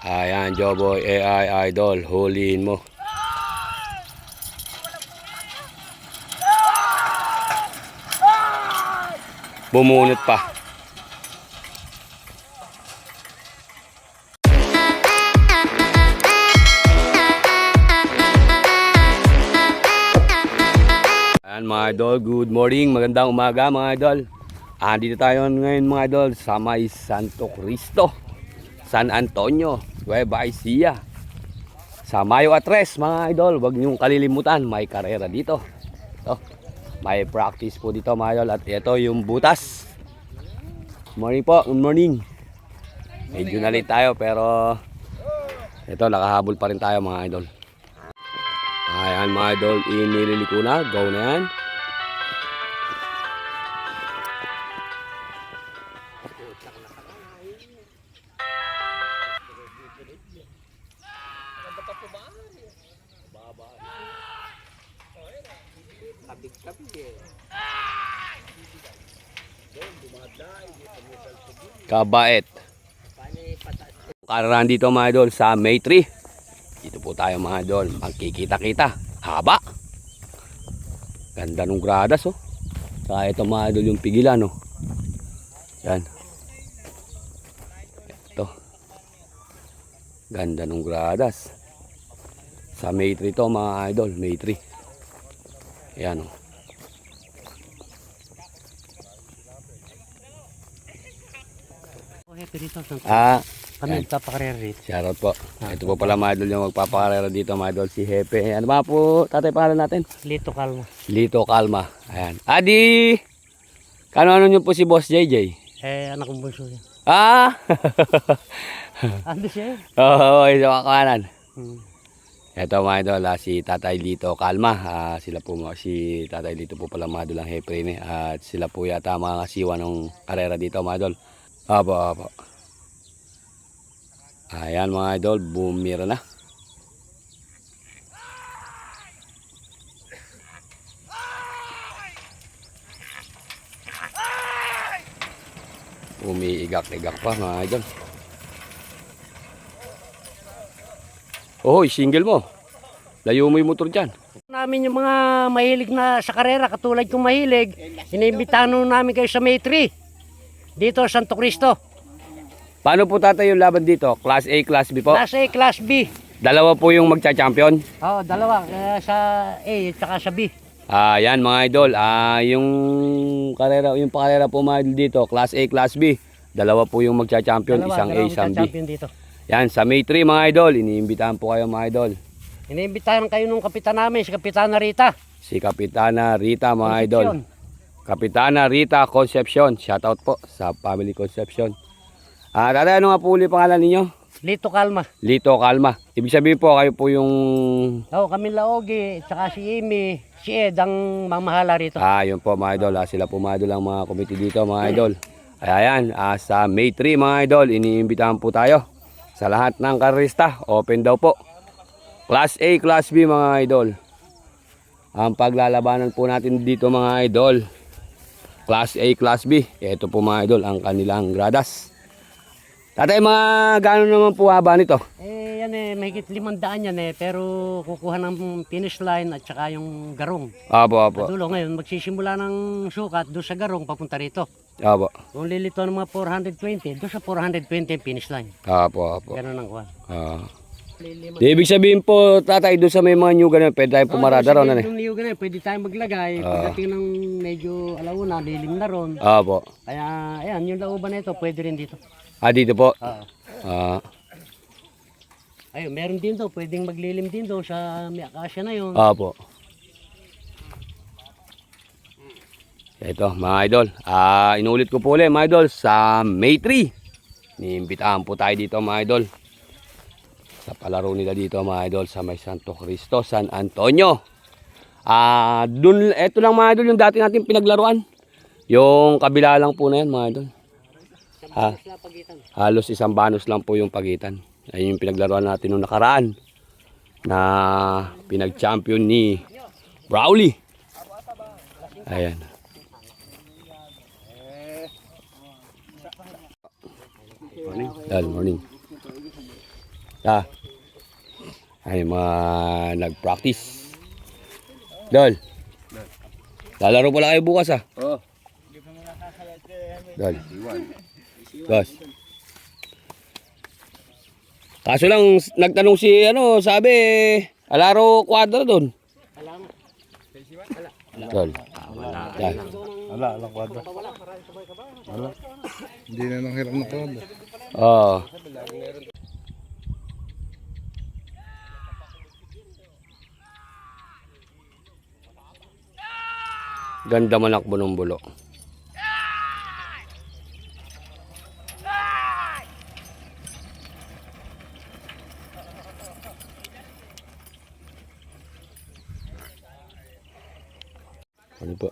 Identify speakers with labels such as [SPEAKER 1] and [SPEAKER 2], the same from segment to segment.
[SPEAKER 1] Ayan, Joboy AI Idol, huliin mo. Bumunot pa. Ayan mga idol, good morning, magandang umaga mga idol. Andito tayo ngayon mga idol sa may Santo Cristo, San Antonio, Nueva. Sa Mayo Atres mga idol, wag niyong kalilimutan, may karera dito. Ito, may practice po dito mga idol at ito yung butas. Morning po, good morning. Medyo na late tayo pero ito nakahabol pa rin tayo mga idol. Ayan mga idol, inililiko na, go na yan. Kabait. Kararahan dito mga idol sa May 3. Dito po tayo mga idol. Magkikita-kita. Haba. Ganda nung gradas oh. Saka ito mga idol yung pigilan oh. Yan. Ito. Ganda nung gradas. Sa May 3 to mga idol. May 3. Yan oh.
[SPEAKER 2] Dito
[SPEAKER 1] Ah,
[SPEAKER 2] kami nagpapakarera rito.
[SPEAKER 1] Shoutout po. Ito po pala mga idol yung magpapakarera dito mga idol si Hepe. Ano ba po tatay pangalan natin?
[SPEAKER 2] Lito kalma.
[SPEAKER 1] Lito Kalma. Ayan. Adi! Kano-ano nyo po si Boss JJ?
[SPEAKER 2] Eh, anak kong bunso yan.
[SPEAKER 1] Ah!
[SPEAKER 2] Ando siya eh.
[SPEAKER 1] Oo, oh, isa kakanan.
[SPEAKER 2] Hmm.
[SPEAKER 1] Ito mga idol, ah, si Tatay Lito Kalma. Ah, sila po, si Tatay Lito po pala mga idol ang Hepe ni. At sila po yata mga kasiwa ng karera dito mga idol. Apo, apo. Ayan mga idol, bumira na. Umiigak-igak pa mga idol. Ohoy, single mo. Layo mo yung motor dyan.
[SPEAKER 2] Namin yung mga mahilig na sa karera, katulad kong mahilig, iniimbitahan nun namin kayo sa May 3. Dito, Santo Cristo.
[SPEAKER 1] Paano po tatay yung laban dito? Class A, Class B po?
[SPEAKER 2] Class A, Class B.
[SPEAKER 1] Dalawa po yung magcha-champion.
[SPEAKER 2] Oo, dalawa. eh, sa A, tsaka sa B.
[SPEAKER 1] Ah, yan mga idol. Ah, yung karera, yung pakarera po mga idol dito, Class A, Class B. Dalawa po yung magcha-champion,
[SPEAKER 2] Dalawa,
[SPEAKER 1] isang A, isang B.
[SPEAKER 2] dito.
[SPEAKER 1] Yan, sa May 3 mga idol, iniimbitahan po kayo mga idol.
[SPEAKER 2] Iniimbitahan kayo nung kapitan namin, si Kapitana Rita.
[SPEAKER 1] Si Kapitana Rita mga idol.
[SPEAKER 2] Concepcion.
[SPEAKER 1] Kapitana Rita Concepcion. Shoutout po sa Family Concepcion. Ah, tatay, ano nga po uli pangalan ninyo?
[SPEAKER 2] Lito Kalma.
[SPEAKER 1] Lito Kalma. Ibig sabihin po, kayo po yung...
[SPEAKER 2] Oo, kami Laogi, tsaka si Amy, si Ed ang mamahala rito.
[SPEAKER 1] Ah, yun po mga idol. Ah, sila po mga idol ang mga committee dito mga idol. Ay, ayan, ah, sa May 3 mga idol, iniimbitahan po tayo. Sa lahat ng karista, open daw po. Class A, Class B mga idol. Ang paglalabanan po natin dito mga idol. Class A, Class B. Ito po mga idol, ang kanilang gradas. Tatay, mga gano'n naman po haba nito?
[SPEAKER 2] Eh, yan eh, mahigit limandaan yan eh, pero kukuha ng finish line at saka yung garong.
[SPEAKER 1] Apo, apo.
[SPEAKER 2] Dulo ngayon, magsisimula ng sukat doon sa garong papunta rito.
[SPEAKER 1] Apo,
[SPEAKER 2] Kung lilito ng mga 420, doon sa 420 yung finish line.
[SPEAKER 1] apo, apo.
[SPEAKER 2] Ganun ang kuha.
[SPEAKER 1] Ah.
[SPEAKER 2] Lilima.
[SPEAKER 1] Di ibig sabihin po, tatay, doon sa may mga new ganun, pwede tayo pumarada ron. Ano?
[SPEAKER 2] Yung liyo ganun, pwede tayong maglagay. Pagdating ng medyo alauna, lilim na ron.
[SPEAKER 1] Apo.
[SPEAKER 2] Kaya, ayan, yung lauban na ito, pwede rin dito.
[SPEAKER 1] Ah, dito po.
[SPEAKER 2] Oo.
[SPEAKER 1] Ah,
[SPEAKER 2] Ayun, meron din to, pwedeng maglilim din doon sa may akasya na yun.
[SPEAKER 1] apo. Ito, mga idol. Ah, inulit ko po ulit, mga idol, sa May 3. Niimbitahan po tayo dito, mga idol. Sa palaro nila dito, mga idol, sa may Santo Cristo, San Antonio. Ah, dun, eto lang mga idol, yung dati natin pinaglaruan. Yung kabila lang po na yan, mga idol. Ha? Halos isang banos lang po yung pagitan. Ayun yung pinaglaruan natin nung nakaraan na pinag-champion ni Brawley. Ayan. Morning. Dal, morning. Ah. Ay, mga nag-practice. Dol. Lalaro pala kayo bukas ah.
[SPEAKER 3] Oo.
[SPEAKER 1] Dol. Boss. Kaso lang, nagtanong si, ano, sabi, alaro kwadro doon. Dol. Dol.
[SPEAKER 3] Wala, walang kwadra. Wala. Hindi na nang hirap na kwadra.
[SPEAKER 1] Oo. Ganda manakbo ng bulo. Ano po?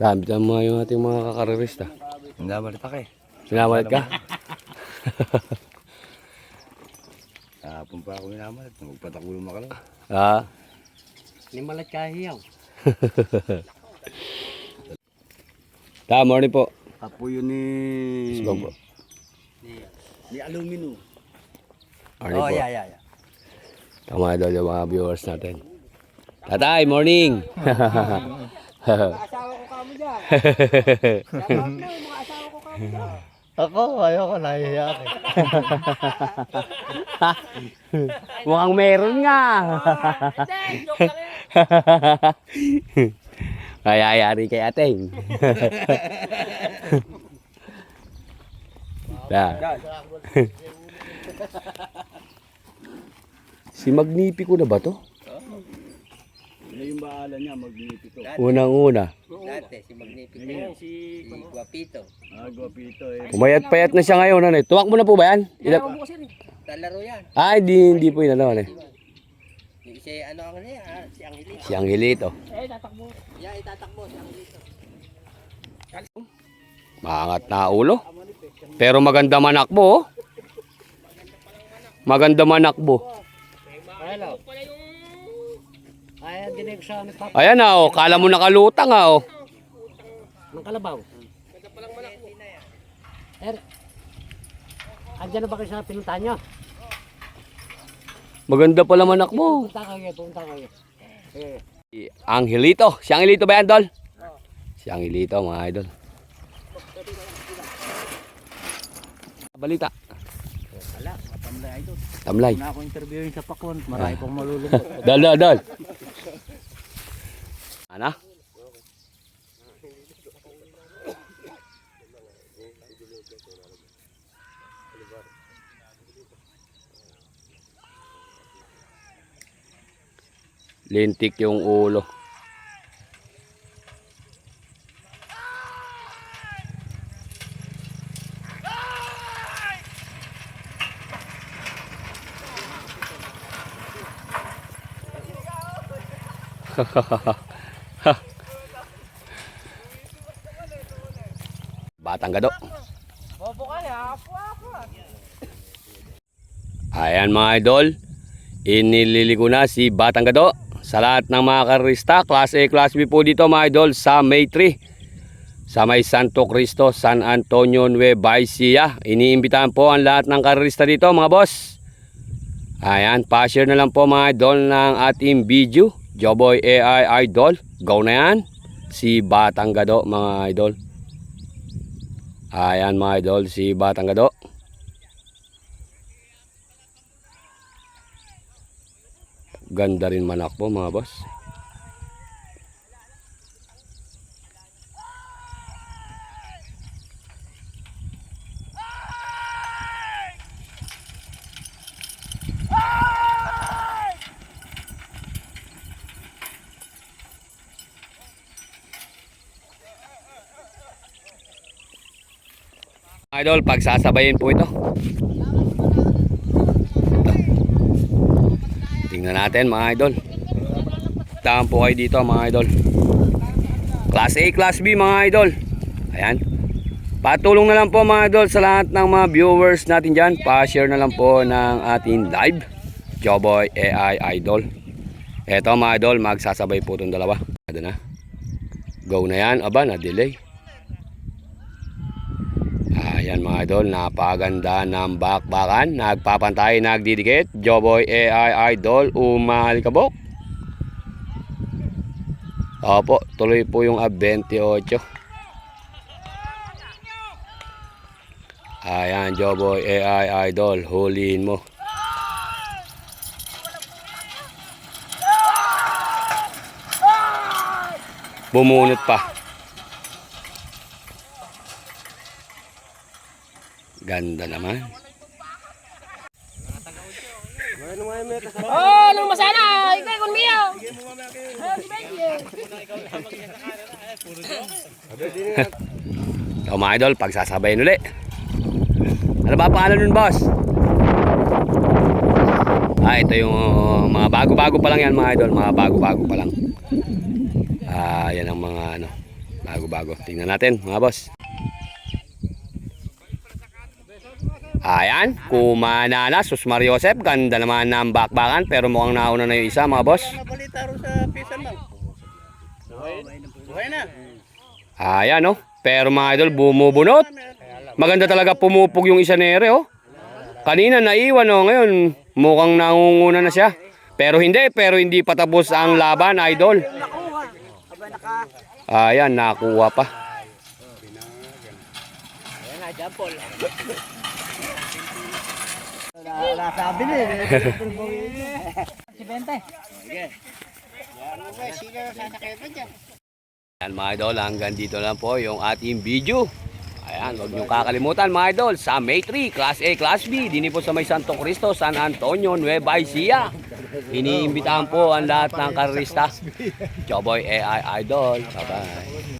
[SPEAKER 1] Dami tama yung ating mga kakarerista.
[SPEAKER 3] Hindi na balita ka eh.
[SPEAKER 1] Sinamalit ka?
[SPEAKER 3] Kahapon pa ako minamalit. Magpatakulo makalaw.
[SPEAKER 1] Ha?
[SPEAKER 2] Ni malat kahiyaw.
[SPEAKER 1] Ta, morning po.
[SPEAKER 3] Apo yun ni...
[SPEAKER 1] Sige po.
[SPEAKER 3] Ni Alumino.
[SPEAKER 1] Morning po.
[SPEAKER 3] yeah, yeah.
[SPEAKER 1] Tama daw yung mga viewers natin. Tatay, morning!
[SPEAKER 2] Asawa ko kamo dyan.
[SPEAKER 3] Ako, ayoko nahihiya ka.
[SPEAKER 1] Mukhang meron nga. Kaya yari kay ateng. Da. si Magnifico na ba to?
[SPEAKER 3] Ano yung bahala niya, magnipito.
[SPEAKER 1] Unang-una.
[SPEAKER 4] Dati, si Magnifico yun. Si Guapito.
[SPEAKER 3] Ah, guwapito eh.
[SPEAKER 1] Umayat-payat na siya ngayon. Ano? eh. Tuwak mo na po ba yan? Ilan?
[SPEAKER 4] Talaro yan.
[SPEAKER 1] Ah, hindi, hindi po yun. Ano, ano.
[SPEAKER 4] Si ano ang ano yan, ah, si Angelito.
[SPEAKER 1] Si Angelito.
[SPEAKER 4] Yan, itatakbo si Angelito.
[SPEAKER 1] Maangat na ulo. Pero maganda manakbo. oh. Maganda manakbo.
[SPEAKER 2] Hello. Ay, dinig ano pa.
[SPEAKER 1] Ayan na oh, kala mo nakalutang ah oh.
[SPEAKER 2] Ng kalabaw. Er, andyan na ba kayo sa pinuntahan nyo?
[SPEAKER 1] Maganda pala manakbo.
[SPEAKER 2] Punta kayo, punta kayo. Eh,
[SPEAKER 1] Si Angelito. Si Angelito ba yan, Dol? Si Angelito, mga idol. Balita.
[SPEAKER 3] Wala, matamlay idol.
[SPEAKER 1] Tamlay.
[SPEAKER 3] Na ako interviewin sa Pakwan, marami pang malulungkot.
[SPEAKER 1] Dol, dol, dol. Ano? Lintik yung ulo. Batang gado. Ayan mga idol. Inililiko na si Batang Gado. Sa lahat ng mga karista, Class A, Class B po dito mga idol sa May 3. Sa may Santo Cristo, San Antonio, Nueva Ecija. Iniimbitahan po ang lahat ng karista dito mga boss. Ayan, pa-share na lang po mga idol ng ating video. Joboy AI Idol. Go na yan. Si Batang Gado mga idol. Ayan mga idol, si Batang Gado. Ganda rin manak po mga boss. Idol, pagsasabayin po ito. Tingnan natin mga idol. Tahan po kayo dito mga idol. Class A, Class B mga idol. Ayan. Patulong na lang po mga idol sa lahat ng mga viewers natin dyan. Pa-share na lang po ng ating live. Joboy AI Idol. Eto mga idol, magsasabay po itong dalawa. Ano na? Go na yan. Aba, na-delay. Ayan mga idol, napakaganda ng bakbakan. Nagpapantay, nagdidikit. Joboy AI Idol, umalikabok. Opo, tuloy po yung ab 28. Ayan, Joboy AI Idol, huliin mo. Bumunot pa. Ganda naman.
[SPEAKER 5] Oh, nung masana, ikaw kun miyo.
[SPEAKER 1] O mga idol, pagsasabayin uli. Ano ba pangalan nun, boss? Ah, ito yung uh, mga bago-bago pa lang yan, mga idol. Mga bago-bago pa lang. Ah, yan ang mga ano, bago-bago. Tingnan natin, mga boss. Ayan, kumana na, Sus Mariosep. Ganda naman ng bakbakan, pero mukhang nauna na yung isa, mga boss.
[SPEAKER 4] Nabalita sa pisan mo. Buhay na.
[SPEAKER 1] Ayan, oh. Pero mga idol, bumubunot. Maganda talaga pumupog yung isa nere, oh. Kanina naiwan, oh. Ngayon, mukhang nangunguna na siya. Pero hindi, pero hindi pa tapos ang laban, idol. Ayan, nakuha pa. Ayan mga idol, hanggang dito lang po yung ating video. Ayan, huwag niyong kakalimutan mga idol, sa May 3, Class A, Class B, dini po sa may Santo Cristo, San Antonio, Nueva Ecija. Iniimbitahan po ang lahat ng karista. Choboy AI Idol. Bye-bye.